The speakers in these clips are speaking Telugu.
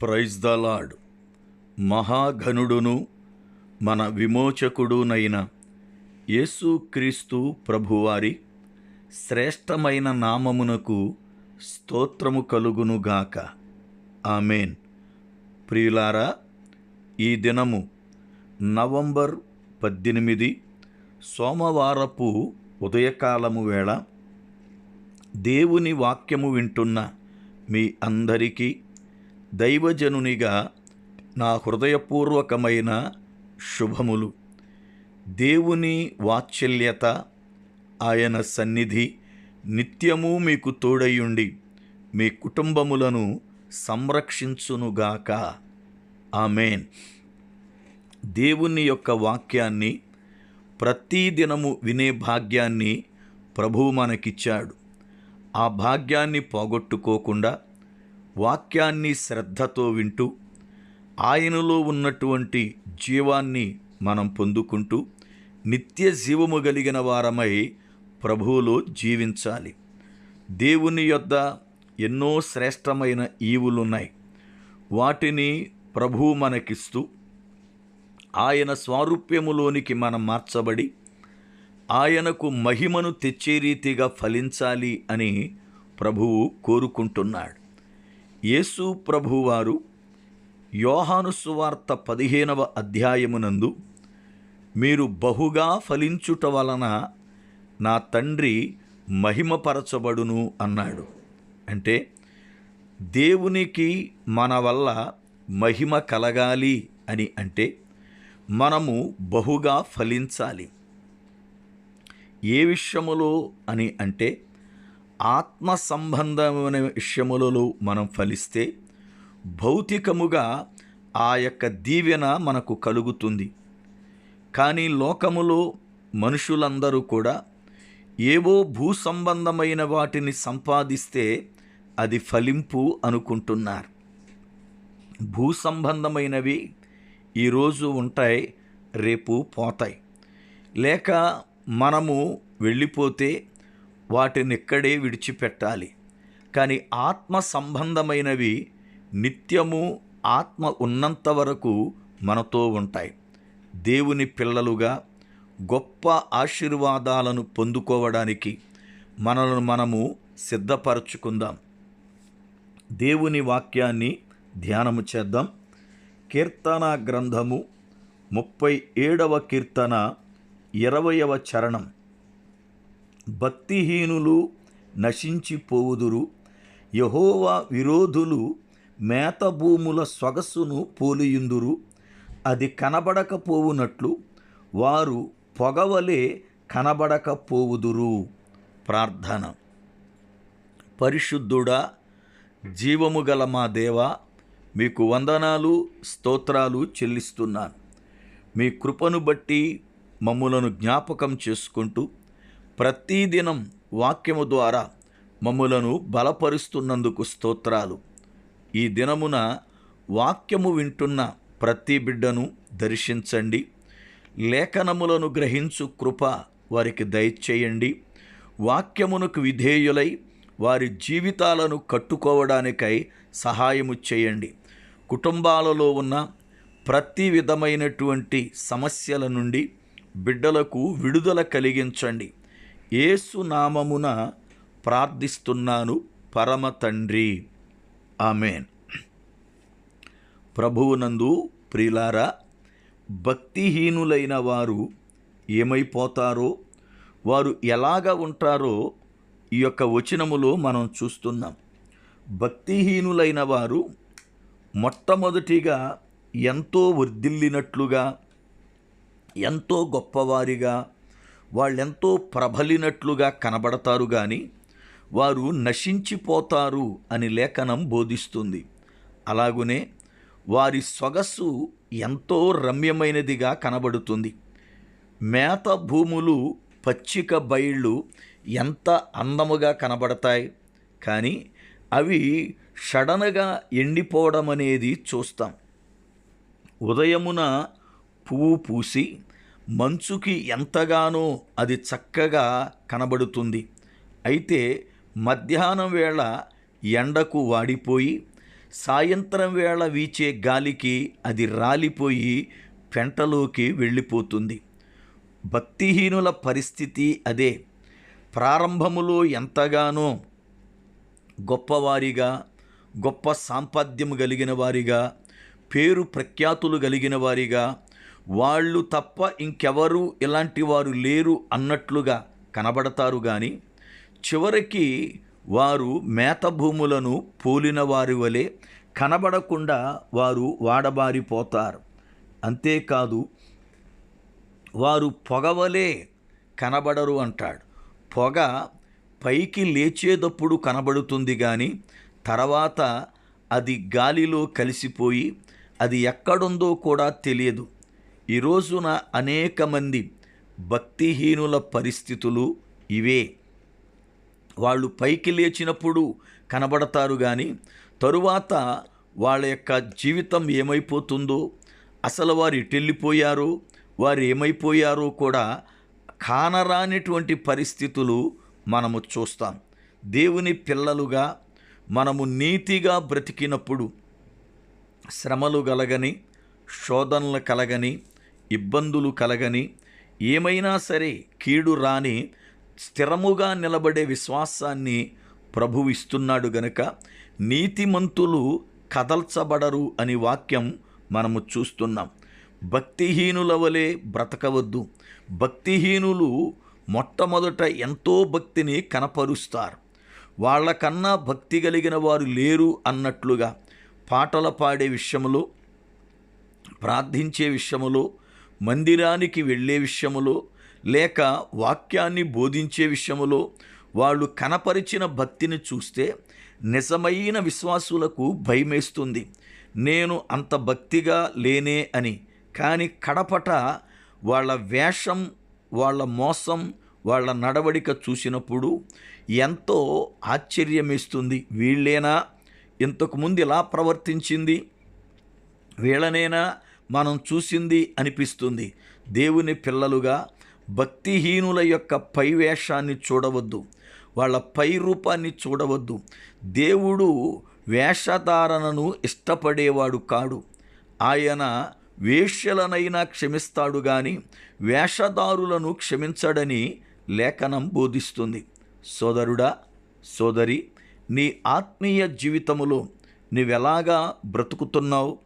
ప్రైజ్ ద లాడ్ మహాఘనుడును మన విమోచకుడునైన యేసుక్రీస్తు ప్రభువారి శ్రేష్టమైన నామమునకు స్తోత్రము కలుగునుగాక ఆమెన్. ప్రియులారా ఈ దినము నవంబర్ పద్దెనిమిది సోమవారపు ఉదయకాలము వేళ దేవుని వాక్యము వింటున్న మీ అందరికీ దైవజనునిగా నా హృదయపూర్వకమైన శుభములు. దేవుని వాత్సల్యత ఆయన సన్నిధి నిత్యము మీకు తోడయ్యుండి మీ కుటుంబములను సంరక్షించునుగాక. ఆమెన్. దేవుని యొక్క వాక్యాన్ని ప్రతిదినము వినే భాగ్యాన్ని ప్రభువు మనకిచ్చాడు. ఆ భాగ్యాన్ని పోగొట్టుకోకుండా వాక్యాన్ని శ్రద్ధతో వింటూ ఆయనలో ఉన్నటువంటి జీవాన్ని మనం పొందుకుంటూ నిత్య జీవము కలిగిన వారమై ప్రభువులో జీవించాలి. దేవుని యొద్ద ఎన్నో శ్రేష్టమైన ఈవులున్నాయి. వాటిని ప్రభువు మనకిస్తూ ఆయన స్వారూప్యములోనికి మనం మార్చబడి ఆయనకు మహిమను తెచ్చే రీతిగా ఫలించాలి అని ప్రభువు కోరుకుంటున్నాడు. యేసు ప్రభువారు యోహాను సువార్త పదిహేనవ అధ్యాయమునందు మీరు బహుగా ఫలించుట వలన నా తండ్రి మహిమపరచబడును అన్నాడు. అంటే దేవునికి మన వల్ల మహిమ కలగాలి అని అంటే మనము బహుగా ఫలించాలి. ఏ విషయములో అని అంటే ఆత్మ సంబంధమైన విషయములలో మనం ఫలిస్తే భౌతికముగా ఆ యొక్క దీవెన మనకు కలుగుతుంది. కానీ లోకములో మనుషులందరూ కూడా ఏవో భూ సంబంధమైన వాటిని సంపాదిస్తే అది ఫలింపు అనుకుంటున్నారు. భూ సంబంధమైనవి ఈరోజు ఉంటాయి రేపు పోతాయి. లేక మనము వెళ్ళిపోతే వాటిని ఇక్కడే విడిచిపెట్టాలి. కానీ ఆత్మ సంబంధమైనవి నిత్యము ఆత్మ ఉన్నంత వరకు మనతో ఉంటాయి. దేవుని పిల్లలుగా గొప్ప ఆశీర్వాదాలను పొందుకోవడానికి మనలను మనము సిద్ధపరచుకుందాం. దేవుని వాక్యాన్ని ధ్యానము చేద్దాం. కీర్తన గ్రంథము ముప్పై ఏడవ కీర్తన ఇరవయవ చరణం. భక్తిహీనులు నశించిపోవుదురు. యహోవా విరోధులు మేత భూముల సొగసును పోలియుందురు. అది కనబడకపోవునట్లు వారు పొగవలే కనబడకపోవుదురు. ప్రార్థన. పరిశుద్ధుడా జీవము గల మా దేవ మీకు వందనాలు స్తోత్రాలు చెల్లిస్తున్నాను. మీ కృపను బట్టి మమ్ములను జ్ఞాపకం చేసుకుంటూ ప్రతిదినం వాక్యము ద్వారా మమ్ములను బలపరుస్తున్నందుకు స్తోత్రాలు. ఈ దినమున వాక్యము వింటున్న ప్రతి బిడ్డను దర్శించండి. లేఖనములను గ్రహించు కృప వారికి దయచేయండి. వాక్యమునకు విధేయులై వారి జీవితాలను కట్టుకోవడానికై సహాయము చేయండి. కుటుంబాలలో ఉన్న ప్రతి విధమైనటువంటి సమస్యల నుండి బిడ్డలకు విడుదల కలిగించండి. ఏసునామమున ప్రార్థిస్తున్నాను పరమ తండ్రి. ఆమెన్. ప్రభువునందు ప్రిలారా భక్తిహీనులైన వారు ఏమైపోతారో వారు ఎలాగ ఉంటారో ఈ యొక్క వచనములో మనం చూస్తున్నాం. భక్తిహీనులైన వారు మొట్టమొదటిగా ఎంతో వర్ధిల్లినట్లుగా ఎంతో గొప్పవారిగా వాళ్ళెంతో ప్రబలినట్లుగా కనబడతారు కానీ వారు నశించిపోతారు అని లేఖనం బోధిస్తుంది. అలాగునే వారి సొగసు ఎంతో రమ్యమైనదిగా కనబడుతుంది. మేత భూములు పచ్చిక బయళ్ళు ఎంత అందముగా కనబడతాయి కానీ అవి సడన్గా ఎండిపోవడం అనేది చూస్తాం. ఉదయమున పువ్వు పూసి మంచుకి ఎంతగానో అది చక్కగా కనబడుతుంది. అయితే మధ్యాహ్నం వేళ ఎండకు వాడిపోయి సాయంత్రం వేళ వీచే గాలికి అది రాలిపోయి పెంటలోకి వెళ్ళిపోతుంది. భక్తిహీనుల పరిస్థితి అదే. ప్రారంభములో ఎంతగానో గొప్పవారిగా గొప్ప సాంపద్యము కలిగిన వారిగా పేరు ప్రఖ్యాతులు కలిగిన వారిగా వాళ్ళు తప్ప ఇంకెవరు ఇలాంటి వారు లేరు అన్నట్లుగా కనబడతారు కానీ చివరికి వారు మేత భూములను పోలిన వారి వలె కనబడకుండా వారు వాడబారిపోతారు. అంతేకాదు వారు పొగవలే కనబడరు అంటాడు. పొగ పైకి లేచేటప్పుడు కనబడుతుంది కానీ తర్వాత అది గాలిలో కలిసిపోయి అది ఎక్కడుందో కూడా తెలియదు. ఈ రోజున అనేక మంది భక్తిహీనుల పరిస్థితులు ఇవే. వాళ్ళు పైకి లేచినప్పుడు కనబడతారు కానీ తరువాత వాళ్ళ యొక్క జీవితం ఏమైపోతుందో అసలు వారు ఎటెళ్ళిపోయారో వారు ఏమైపోయారో కూడా కానరానిటువంటి పరిస్థితులు మనము చూస్తాం. దేవుని పిల్లలుగా మనము నీతిగా బ్రతికినప్పుడు శ్రమలు కలగని శోధనలు కలగని ఇబ్బందులు కలగని ఏమైనా సరే కీడు రాని స్థిరముగా నిలబడే విశ్వాసాన్ని ప్రభు ఇస్తున్నాడు గనుక నీతిమంతులు కదల్చబడరు అని వాక్యం మనము చూస్తున్నాం. భక్తిహీనుల వలె బ్రతకవద్దు. భక్తిహీనులు మొట్టమొదట ఎంతో భక్తిని కనపరుస్తారు. వాళ్ళకన్నా భక్తి కలిగిన వారు లేరు అన్నట్లుగా పాటలు పాడే విషయంలో ప్రార్థించే విషయములో మందిరానికి వెళ్ళే విషయములో లేక వాక్యాన్ని బోధించే విషయములో వాళ్ళు కనపరిచిన భక్తిని చూస్తే నిజమైన విశ్వాసులకు భయమేస్తుంది. నేను అంత భక్తిగా లేనే అని. కానీ కడపట వాళ్ళ వేషం వాళ్ళ మోసం వాళ్ళ నడవడిక చూసినప్పుడు ఎంతో ఆశ్చర్యమేస్తుంది. వీళ్ళేనా? ఇంతకుముందు ఇలా ప్రవర్తించింది? వీళ్ళనేనా? మనం చూసింది అనిపిస్తుంది. దేవుని పిల్లలుగా భక్తిహీనుల యొక్క పై వేషాన్ని చూడవద్దు. వాళ్ళ పై రూపాన్ని చూడవద్దు. దేవుడు వేషధారణను ఇష్టపడేవాడు కాడు. ఆయన వేష్యలనైనా క్షమిస్తాడు గాని వేషధారులను క్షమించడని లేఖనం బోధిస్తుంది. సోదరుడా సోదరి నీ ఆత్మీయ జీవితములో నీవెలాగా బ్రతుకుతున్నావు?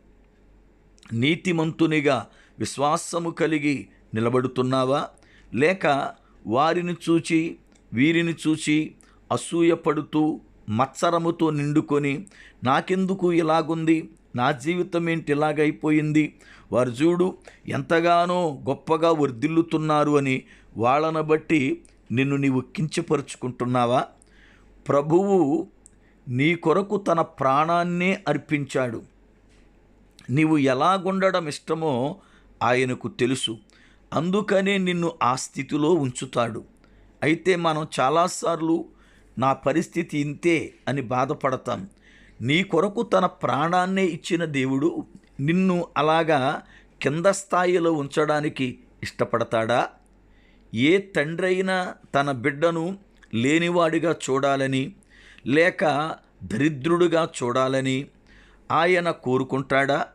నీతిమంతునిగా విశ్వాసము కలిగి నిలబడుతున్నావా? లేక వారిని చూచి వీరిని చూచి అసూయపడుతూ మత్సరముతో నిండుకొని నాకెందుకు ఇలాగుంది? నా జీవితం ఏంటి ఇలాగైపోయింది? వారు చూడు ఎంతగానో గొప్పగా వర్ధిల్లుతున్నారు అని వాళ్ళను బట్టి నిన్ను నీవు కించపరుచుకుంటున్నావా? ప్రభువు నీ కొరకు తన ప్రాణాన్నే అర్పించాడు. నీవు ఎలాగుండడం ఇష్టమో ఆయనకు తెలుసు. అందుకనే నిన్ను ఆ స్థితిలో ఉంచుతాడు. అయితే మనం చాలాసార్లు నా పరిస్థితి ఇంతే అని బాధపడతాం. నీ కొరకు తన ప్రాణాన్నే ఇచ్చిన దేవుడు నిన్ను అలాగా కింద స్థాయిలో ఉంచడానికి ఇష్టపడతాడా? ఏ తండ్రి అయినా తన బిడ్డను లేనివాడిగా చూడాలని లేక దరిద్రుడుగా చూడాలని ఆయన కోరుకుంటాడా?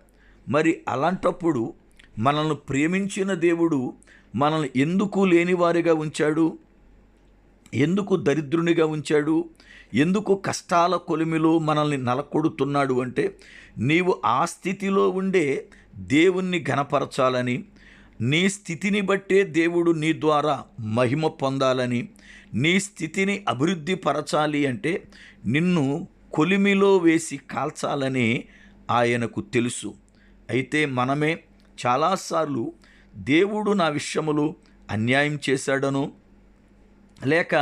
మరి అలాంటప్పుడు మనల్ని ప్రేమించిన దేవుడు మనల్ని ఎందుకు లేనివారిగా ఉంచాడు? ఎందుకు దరిద్రునిగా ఉంచాడు? ఎందుకు కష్టాల కొలిమిలో మనల్ని నలకొడుతున్నాడు అంటే నీవు ఆ స్థితిలో ఉండే దేవుణ్ణి ఘనపరచాలని నీ స్థితిని బట్టే దేవుడు నీ ద్వారా మహిమ పొందాలని నీ స్థితిని అభివృద్ధి పరచాలి అంటే నిన్ను కొలిమిలో వేసి కాల్చాలని ఆయనకు తెలుసు. అయితే మనమే చాలాసార్లు దేవుడు నా విషయములు అన్యాయం చేశాడను లేక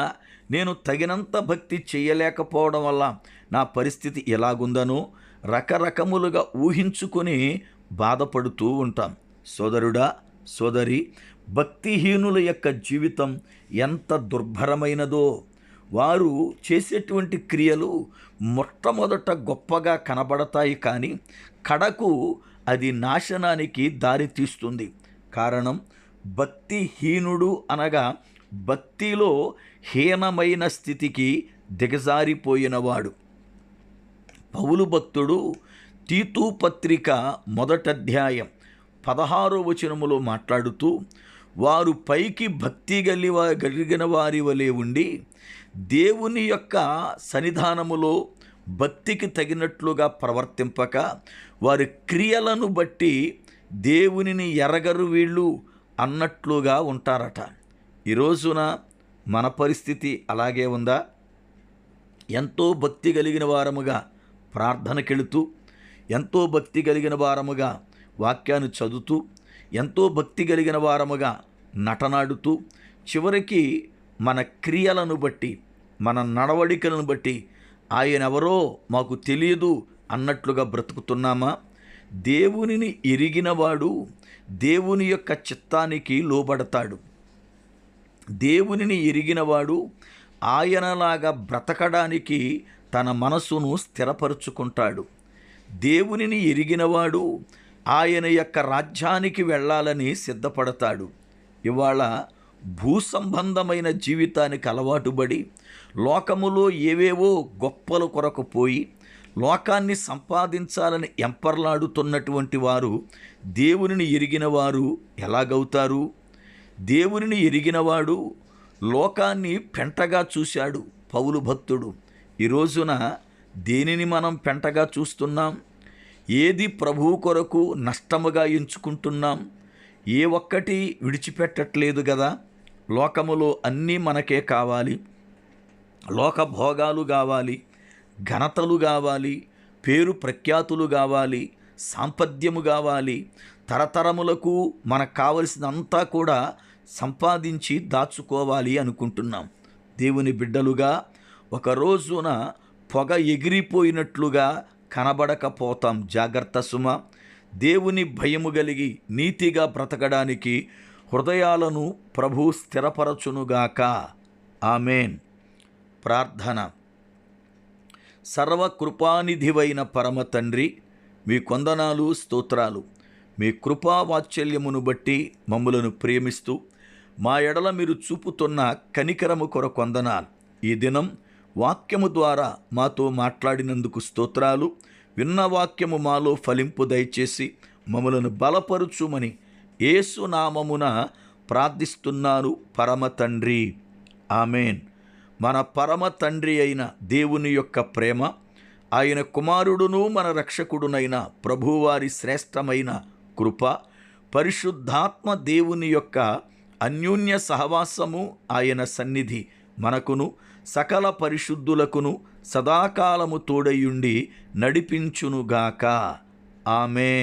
నేను తగినంత భక్తి చేయలేకపోవడం వల్ల నా పరిస్థితి ఎలాగుందనో రకరకములుగా ఊహించుకొని బాధపడుతూ ఉంటాం. సోదరుడా సోదరి భక్తిహీనుల యొక్క జీవితం ఎంత దుర్భరమైనదో వారు చేసేటువంటి క్రియలు మొట్టమొదట గొప్పగా కనబడతాయి కానీ కడకు అది నాశనానికి దారి తీస్తుంది. కారణం భక్తిహీనుడు అనగా భక్తిలో హీనమైన స్థితికి దిగజారిపోయినవాడు. పౌలు భక్తుడు తీతూ పత్రిక మొదటధ్యాయం పదహారో వచనములో మాట్లాడుతూ వారు పైకి భక్తి గలివ కలిగిన వారి వలె ఉండి దేవుని యొక్క సన్నిధానములో భక్తికి తగినట్లుగా ప్రవర్తింపక వారి క్రియలను బట్టి దేవునిని ఎరగరు వీళ్ళు అన్నట్లుగా ఉంటారట. ఈ రోజున మన పరిస్థితి అలాగే ఉందా? ఎంతో భక్తి కలిగిన వారముగా ప్రార్థనకెళుతూ ఎంతో భక్తి కలిగిన వారముగా వాక్యాన్ని చదువుతూ ఎంతో భక్తి కలిగిన వారముగా నటనాడుతూ చివరికి మన క్రియలను బట్టి మన నడవడికలను బట్టి ఆయన ఎవరో మాకు తెలియదు అన్నట్లుగా బ్రతుకుతున్నామా? దేవునిని ఎరిగినవాడు దేవుని యొక్క చిత్తానికి లోబడతాడు. దేవునిని ఎరిగినవాడు ఆయనలాగా బ్రతకడానికి తన మనసును స్థిరపరుచుకుంటాడు. దేవునిని ఎరిగినవాడు ఆయన యొక్క రాజ్యానికి వెళ్ళాలని సిద్ధపడతాడు. ఇవాళ భూ సంబంధమైన జీవితానికి అలవాటుబడి లోకములో ఏవేవో గొప్పల కొరకు పోయి లోకాన్ని సంపాదించాలని ఎంపర్లాడుతున్నటువంటి వారు దేవునిని ఎరిగిన వారు ఎలాగవుతారు? దేవునిని ఎరిగినవాడు లోకాన్ని పెంటగా చూశాడు పౌలు భక్తుడు. ఈ రోజున దేనిని మనం పెంటగా చూస్తున్నాం? ఏది ప్రభువు కొరకు నష్టముగా ఎంచుకుంటున్నాం? ఏ ఒక్కటి విడిచిపెట్టట్లేదు కదా లోకములో అన్నీ మనకే కావాలి. లోక భోగాలు కావాలి. ఘనతలు కావాలి. పేరు ప్రఖ్యాతులు కావాలి. సాంపద్యము కావాలి. తరతరములకు మనకు కావలసినంతా కూడా సంపాదించి దాచుకోవాలి అనుకుంటున్నాం. దేవుని బిడ్డలుగా ఒక రోజున పొగ ఎగిరిపోయినట్లుగా కనబడకపోతాం. జాగ్రత్త సుమ. దేవుని భయము కలిగి నీతిగా బ్రతకడానికి హృదయాలను ప్రభు స్థిరపరచునుగాక. ఆమెన్. ప్రార్థన. సర్వకృపానిధివైన పరమ తండ్రి మీ కొందనాలు స్తోత్రాలు. మీ కృపా వాత్సల్యమును బట్టి మమ్ములను ప్రేమిస్తూ మా ఎడల మీరు చూపుతున్న కనికరము కొర కొందనాలు ఈ దినం వాక్యము ద్వారా మాతో మాట్లాడినందుకు స్తోత్రాలు. విన్న వాక్యము మాలో ఫలింపు దయచేసి మమ్మలను బలపరుచుమని ఏసునామమున ప్రార్థిస్తున్నాను పరమ తండ్రి. ఆమెన్. మన పరమ తండ్రి అయిన దేవుని యొక్క ప్రేమ ఆయన కుమారుడును మన రక్షకుడునైన ప్రభువారి శ్రేష్టమైన కృప పరిశుద్ధాత్మ దేవుని యొక్క అన్యోన్య సహవాసము ఆయన సన్నిధి మనకును సకల పరిశుద్ధులకును సదాకాలము తోడయుండి నడిపించునుగాక. ఆమె